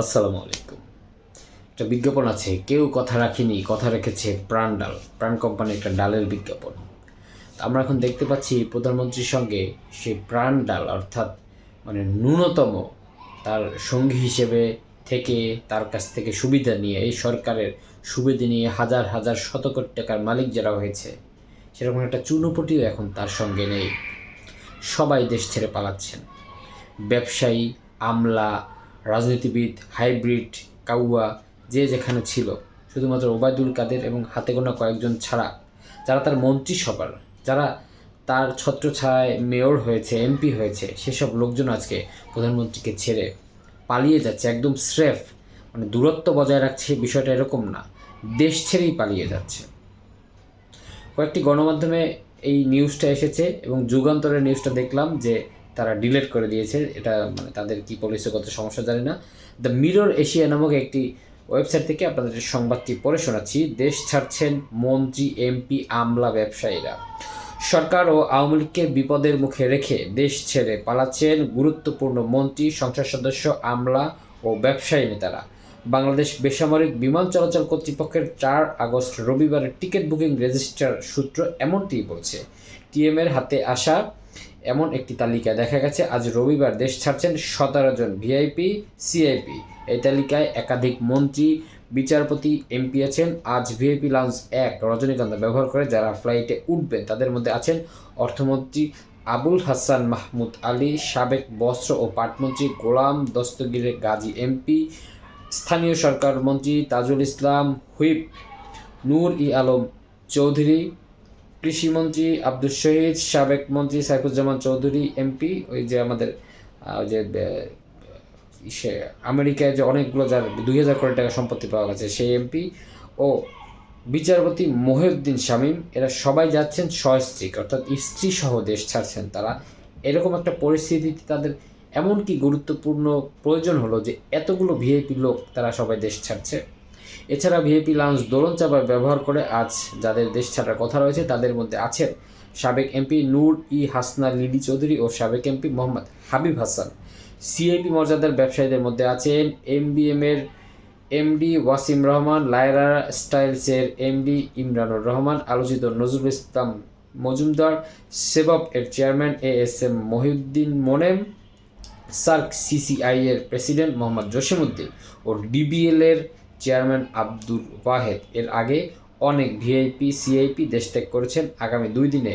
আসসালামু আলাইকুম। একটা বিজ্ঞাপন আছে, কেউ কথা রাখিনি, কথা রেখেছে প্রাণ ডাল, প্রাণ কোম্পানির একটা ডালের বিজ্ঞাপন। আমরা এখন দেখতে পাচ্ছি প্রধানমন্ত্রীর সঙ্গে সেই প্রাণ ডাল, অর্থাৎ মানে ন্যূনতম তার সঙ্গী হিসেবে থেকে, তার কাছ থেকে সুবিধা নিয়ে, এই সরকারের সুবিধা নিয়ে হাজার হাজার শত কোটি টাকার মালিক যারা হয়েছে, সেরকম একটা চুনোপটিও এখন তার সঙ্গে নেই। সবাই দেশ ছেড়ে পালাচ্ছেন। ব্যবসায়ী, আমলা রাজনীতিবিদ, হাইব্রিড, কাউয়া, যে যেখানে ছিল, শুধুমাত্র ওবায়দুল কাদের এবং হাতে গোনা কয়েকজন ছাড়া, যারা তার মন্ত্রিসভার, যারা তার ছত্রছায়ায় মেয়র হয়েছে, এমপি হয়েছে, সেসব লোকজন আজকে প্রধানমন্ত্রীকে ছেড়ে পালিয়ে যাচ্ছে, একদম স্রেফ মানে দূরত্ব বজায় রাখছে, বিষয়টা এরকম না, দেশ ছেড়েই পালিয়ে যাচ্ছে। কয়েকটি গণমাধ্যমে এই নিউজটা এসেছে এবং যুগান্তরের নিউজটা দেখলাম যে তারা ডিলিট করে দিয়েছে। এটা মানে তাদের কি পলিসিগত সমস্যা জানি না। দ্য মিরর এশিয়া নামক একটি ওয়েবসাইট থেকে আপনাদের সংবাদটি পড়ে শোনাচ্ছি, দেশ ছাড়ছেন মন্ত্রী এমপি আমলা ব্যবসায়ীরা। সরকার ও আওয়ামী লীগকে বিপদের মুখে রেখে দেশ ছেড়ে পালাচ্ছেন গুরুত্বপূর্ণ মন্ত্রী, সংসদ সদস্য, আমলা ও ব্যবসায়ী নেতারা। বাংলাদেশ বেসামরিক বিমান চলাচল কর্তৃপক্ষের চার আগস্ট রবিবারের টিকিট বুকিং রেজিস্টার সূত্র এমনটিই বলছে। টিএমের হাতে আসা এমন একটি তালিকা দেখা গেছে, আজ রবিবার দেশ ছাড়ছেন সতেরো জন ভিআইপি, সিআইপি। এই তালিকায় একাধিক মন্ত্রী, বিচারপতি, এমপি আছেন। আজ ভিআইপি লঞ্চ এক রজনীগন্ধা ব্যবহার করে যারা ফ্লাইটে উঠবেন, তাদের মধ্যে আছেন অর্থমন্ত্রী আবুল হাসান মাহমুদ আলী, সাবেক বস্ত্র ও পাটমন্ত্রী গোলাম দস্তগিরে গাজী এমপি, স্থানীয় সরকার মন্ত্রী তাজুল ইসলাম হুইপ, নূর ই আলম চৌধুরী কৃষিমন্ত্রী আব্দুল শহীদ সাবেক মন্ত্রী সাইফুজ্জামান চৌধুরী, এমপি, ওই যে আমাদের ওই যে সে আমেরিকায় যে অনেকগুলো যার দুই হাজার কোটি টাকা সম্পত্তি পাওয়া গেছে, সেই এমপি ও বিচারপতি মহিউদ্দিন শামীম, এরা সবাই যাচ্ছেন সস্ত্রীক, অর্থাৎ স্ত্রী সহ দেশ ছাড়ছেন তারা। এরকম একটা পরিস্থিতিতে তাদের এমন কি গুরুত্বপূর্ণ প্রয়োজন হলো যে এতগুলো ভিআইপি লোক তারা সবাই দেশ ছাড়ছে। এছাড়া ভিআইপি লাউঞ্জ দোলন চাপা ব্যবহার করে আজ যাদের দেশ ছাড়ার কথা রয়েছে, তাদের মধ্যে আছেন সাবেক এমপি নূর ই হাসনা লিডি চৌধুরী ও সাবেক এমপি মোহাম্মদ হাবিব হাসান। সিআইপি মর্যাদার ব্যবসায়ীদের মধ্যে আছেন এমবিএম এর এমডি ওয়াসিম রহমান, লায়রা স্টাইলসের এমডি ইমরানুর রহমান, আলোচিত নজরুল ইসলাম মজুমদার, সেবক এর chairman A S M Mohiuddin Monem, SAARC CCI এর প্রেসিডেন্ট মোহাম্মদ জসিমউদ্দিন ও ডিবিএল এর চেয়ারম্যান আব্দুল ওয়াহেদ। এর আগে অনেক ভিআইপি, সিআইপি দেশ ত্যাগ করেছেন। আগামী দুই দিনে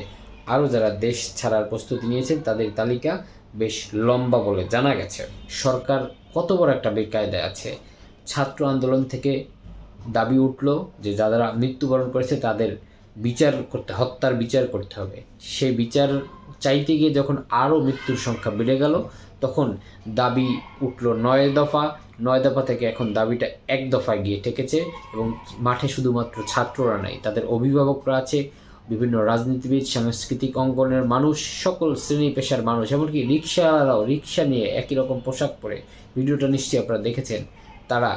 আরও যারা দেশ ছাড়ার প্রস্তুতি নিয়েছেন, তাদের তালিকা বেশ লম্বা বলে জানা গেছে। সরকার কত বড় একটা বেকায়দায় আছে। ছাত্র আন্দোলন থেকে দাবি উঠল যে যারা মৃত্যুবরণ করেছে, তাদের বিচার করতে, হত্যার বিচার করতে হবে। সেই বিচার চাইতে গিয়ে যখন আরও মৃত্যুর সংখ্যা বেড়ে গেল, তখন দাবি উঠল নয় দফা। নয় দফা থেকে এখন দাবিটা এক দফায় গিয়ে ঠেকেছে এবং মাঠে শুধুমাত্র ছাত্ররা নাই, তাদের অভিভাবকরা আছে, বিভিন্ন রাজনীতিবিদ, সাংস্কৃতিক অঙ্গনের মানুষ, সকল শ্রেণি পেশার মানুষ, এমনকি রিক্সাওয়ালাও রিক্সা নিয়ে একই রকম পোশাক পরে। ভিডিওটা নিশ্চয়ই আপনারা দেখেছেন। তারা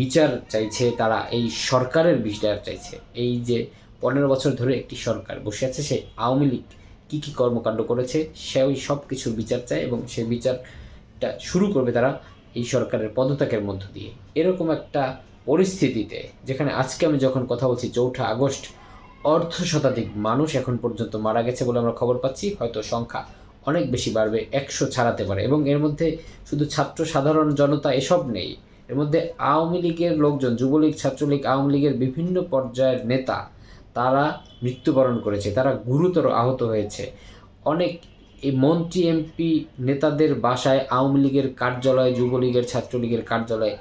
বিচার চাইছে, তারা এই সরকারের বিচার চাইছে। এই যে পনেরো বছর ধরে একটি সরকার বসে আছে, সে আওয়ামী লীগ কী কী কর্মকাণ্ড করেছে, সে ওই সব কিছুর বিচার চায় এবং সেই বিচারটা শুরু করবে তারা এই সরকারের পদত্যাগের মধ্য দিয়ে। এরকম একটা পরিস্থিতিতে যেখানে আজকে আমি যখন কথা বলছি চৌঠা আগস্ট, অর্ধ শতাধিক মানুষ এখন পর্যন্ত মারা গেছে বলে আমরা খবর পাচ্ছি। হয়তো সংখ্যা অনেক বেশি বাড়বে, একশো ছাড়াতে পারে এবং এর মধ্যে শুধু ছাত্র সাধারণ জনতা এসব নেই। এর মধ্যে আওয়ামী লীগের লোকজন, যুবলীগ, ছাত্রলীগ, আওয়ামী লীগের বিভিন্ন পর্যায়ের নেতা, তারা মৃত্যুবরণ করেছে, তারা গুরুতর আহত হয়েছে। অনেক এই মন্ত্রী এমপি নেতাদের বাসায় আওয়ামী লীগের কার্যালয়, যুবলীগের ছাত্রলীগের কার্যালয়ে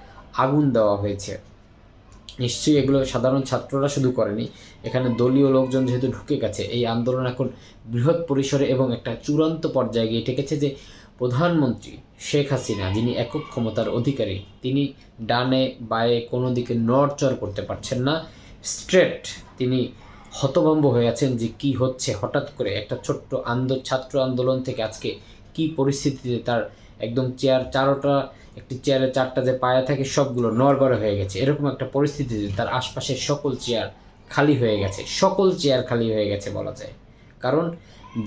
আগুন দেওয়া হয়েছে। নিশ্চয়ই এগুলো সাধারণ ছাত্ররা শুধু করেনি, এখানে দলীয় লোকজন যেহেতু ঢুকে গেছে, এই আন্দোলন এখন বৃহৎ পরিসরে এবং একটা চূড়ান্ত পর্যায়ে গিয়ে ঠেকেছে যে প্রধানমন্ত্রী শেখ হাসিনা, যিনি একক ক্ষমতার অধিকারী, তিনি ডানে বায়ে কোনো দিকে নড়চড় করতে পারছেন না। স্ট্রেট তিনি হতভম্ব হয়ে আছেন যে কি হচ্ছে হঠাৎ করে একটা ছোট্ট আন্দো, ছাত্র আন্দোলন থেকে আজকে কি পরিস্থিতিতে তার একদম চেয়ার চারোটা, একটি চেয়ারে চারটা যে পায়া থাকে সবগুলো নড়বড়ে হয়ে গেছে। এরকম একটা পরিস্থিতিতে তার আশপাশের সকল চেয়ার খালি হয়ে গেছে। সকল চেয়ার খালি হয়ে গেছে বলা যায়। কারণ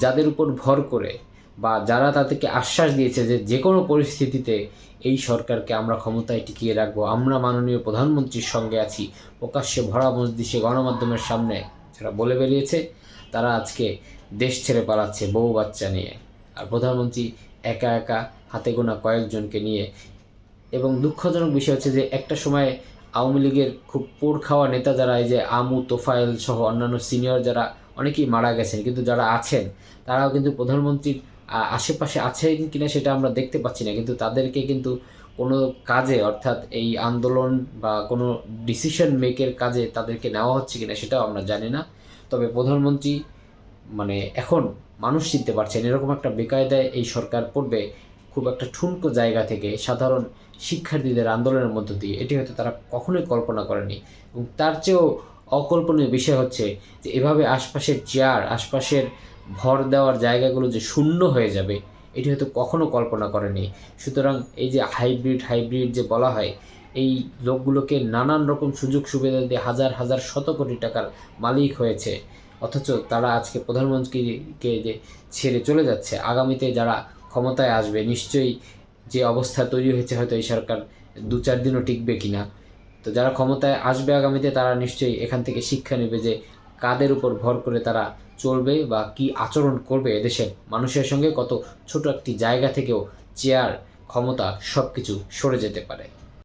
যাদের উপর ভর করে বা যারা তাদেরকে আশ্বাস দিয়েছে যে যে কোনো পরিস্থিতিতে এই সরকারকে আমরা ক্ষমতায় টিকিয়ে রাখব, আমরা মাননীয় প্রধানমন্ত্রীর সঙ্গে আছি, প্রকাশ্যে ভরা মসজিষে গণমাধ্যমের সামনে যারা বলে বেরিয়েছে, তারা আজকে দেশ ছেড়ে পালাচ্ছে বউ বাচ্চা নিয়ে। আর প্রধানমন্ত্রী একা একা হাতে গোনা কয়েকজনকে নিয়ে। এবং দুঃখজনক বিষয় হচ্ছে যে একটা সময়ে আওয়ামী লীগের খুব পোড় খাওয়া নেতা যারা, এই যে আমু, তোফায়েল সহ অন্যান্য সিনিয়র যারা, অনেকেই মারা গেছেন, কিন্তু যারা আছেন, তারাও কিন্তু প্রধানমন্ত্রীর আশেপাশে আছেন কিনা সেটা আমরা দেখতে পাচ্ছি না। কিন্তু তাদেরকে কিন্তু কোনো কাজে, অর্থাৎ এই আন্দোলন বা কোনো ডিসিশন মেকের কাজে তাদেরকে নেওয়া হচ্ছে কিনা সেটাও আমরা জানি না। তবে প্রধানমন্ত্রী মানে এখন মানুষ চিনতে পারছেন, এরকম একটা বেকায়দায় এই সরকার পড়বে খুব একটা ঠুনকো জায়গা থেকে সাধারণ শিক্ষার্থীদের আন্দোলনের মধ্য দিয়ে। এটি হয়তো তারা কখনোই কল্পনা করেনি। এবং তার চেয়েও অকল্পনীয় বিষয় হচ্ছে যে এভাবে আশপাশের চেয়ার, আশপাশের ভর দেওয়ার জায়গাগুলো যে শূন্য হয়ে যাবে এটি হয়তো কখনো কল্পনা করেনি। সুতরাং এই যে হাইব্রিড হাইব্রিড যে বলা হয়, এই লোকগুলোকে নানান রকম সুযোগ সুবিধা দিয়ে হাজার হাজার, শত কোটি টাকার মালিক হয়েছে। অথচ তারা আজকে প্রধানমন্ত্রীকে যে ছেড়ে চলে যাচ্ছে, আগামীতে যারা ক্ষমতায় আসবে, নিশ্চয়ই যে অবস্থা তৈরি হয়েছে হয়তো এই সরকার দু চার দিনও টিকবে কিনা। তো যারা ক্ষমতায় আসবে আগামীতে, তারা নিশ্চয়ই এখান থেকে শিক্ষা নেবে যে কাদের উপর ভর করে তারা চলবে বা কি আচরণ করবে এদেশের মানুষের সঙ্গে কত ছোট একটি জায়গা থেকেও চেয়ার ক্ষমতা সব কিছু সরে যেতে পারে।